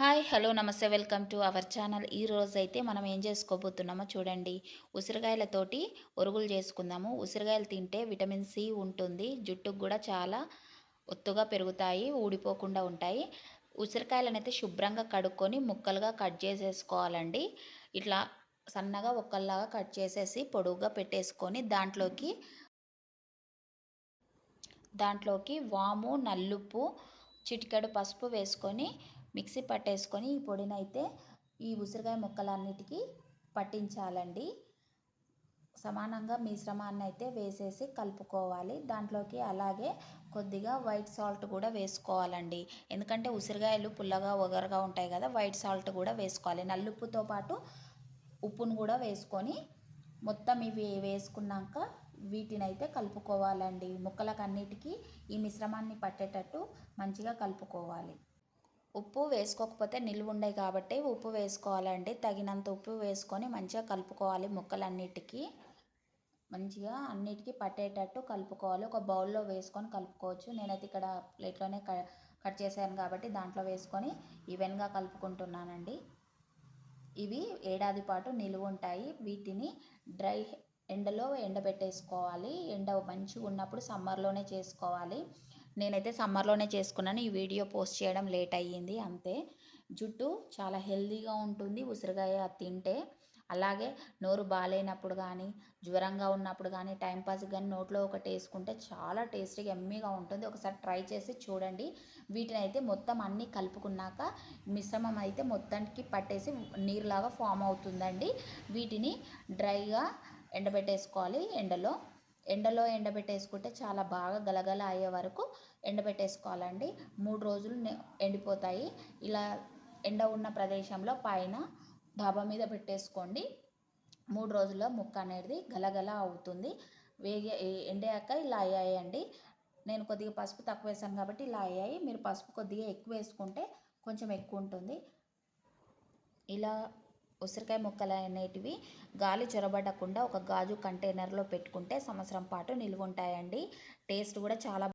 Hi hello నమస్తే welcome to our channel. ఈ రోజైతే మనం ఏం చేసుకోబోతున్నామో చూడండి. ఉసిరికాయలతోటి ఒరుగులు చేసుకుందాము. ఉసిరికాయలు తింటే విటమిన్ సి ఉంటుంది. జుట్టుకు కూడా చాలా ఒత్తుగా పెరుగుతాయి ఊడిపోకుండా ఉంటాయి. ఉసిరికాయలను అయితే శుభ్రంగా కడుక్కొని ముక్కలుగా కట్ చేసేసుకోవాలండి. ఇట్లా సన్నగా ఒక్కల్లాగా కట్ చేసేసి పొడువుగా పెట్టేసుకొని దాంట్లోకి దాంట్లోకి వాము నల్లుప్పు చిటికెడు పసుపు వేసుకొని మిక్సీ పట్టేసుకొని ఈ పొడినైతే ఈ ఉసిరికాయ ముక్కలన్నిటికీ పట్టించాలండి. సమానంగా మిశ్రమాన్ని అయితే వేసేసి కలుపుకోవాలి. దాంట్లోకి అలాగే కొద్దిగా వైట్ సాల్ట్ కూడా వేసుకోవాలండి. ఎందుకంటే ఉసిరికాయలు పుల్లగా ఒగరుగా ఉంటాయి కదా వైట్ సాల్ట్ కూడా వేసుకోవాలి. నల్లుప్పుతో పాటు ఉప్పును కూడా వేసుకొని మొత్తం ఇవి వేసుకున్నాక వీటిని అయితే కలుపుకోవాలండి. ముక్కలకు అన్నిటికీ ఈ మిశ్రమాన్ని పట్టేటట్టు మంచిగా కలుపుకోవాలి. ఉప్పు వేసుకోకపోతే నిల్వ ఉండే కాబట్టి ఉప్పు వేసుకోవాలండి. తగినంత ఉప్పు వేసుకొని మంచిగా కలుపుకోవాలి ముక్కలన్నిటికీ. మంచిగా అన్నిటికీ పట్టేటట్టు కలుపుకోవాలి. ఒక బౌల్లో వేసుకొని కలుపుకోవచ్చు. నేనైతే ఇక్కడ ప్లేట్లోనే కట్ చేశాను కాబట్టి దాంట్లో వేసుకొని ఈవెన్గా కలుపుకుంటున్నానండి. ఇవి ఏడాది పాటు నిలువ ఉంటాయి వీటిని డ్రై ఎండలో ఎండబెట్టేసుకోవాలి. ఎండ మంచిగా ఉన్నప్పుడు సమ్మర్లోనే చేసుకోవాలి. నేనైతే సమ్మర్లోనే చేసుకున్నాను. ఈ వీడియో పోస్ట్ చేయడం లేట్ అయ్యింది అంతే. జుట్టు చాలా హెల్దీగా ఉంటుంది. ఉసిరికాయ తింటే అలాగే నోరు బాగాలేనప్పుడు కానీ జ్వరంగా ఉన్నప్పుడు కానీ టైంపాస్ కానీ నోట్లో ఒకటి వేసుకుంటే చాలా టేస్టీగా ఎమ్మీగా ఉంటుంది. ఒకసారి ట్రై చేసి చూడండి. వీటిని అయితే మొత్తం అన్నీ కలుపుకున్నాక మిశ్రమం అయితే మొత్తానికి పట్టేసి నీరులాగా ఫామ్ అవుతుందండి. వీటిని డ్రైగా ఎండబెట్టేసుకోవాలి ఎండలో. ఎండలో ఎండబెట్టేసుకుంటే చాలా బాగా గలగల అయ్యే వరకు ఎండబెట్టేసుకోవాలండి. మూడు రోజులు ఎండిపోతాయి. ఇలా ఎండ ఉన్న ప్రదేశంలో పైన డాబా మీద పెట్టేసుకోండి. మూడు రోజుల్లో ముక్క అనేది గలగల అవుతుంది. వేగే ఎండాక ఇలా అయ్యాయండి. నేను కొద్దిగా పసుపు తక్కువ వేసాను కాబట్టి ఇలా అయ్యాయి. మీరు పసుపు కొద్దిగా ఎక్కువ వేసుకుంటే కొంచెం ఎక్కువ ఉంటుంది. ఇలా ఉసిరికాయ ముక్కలు అనేటివి గాలి చొరబడకుండా ఒక గాజు కంటైనర్లో పెట్టుకుంటే సంవత్సరం పాటు నిల్వ ఉంటాయండి టేస్ట్ కూడా చాలా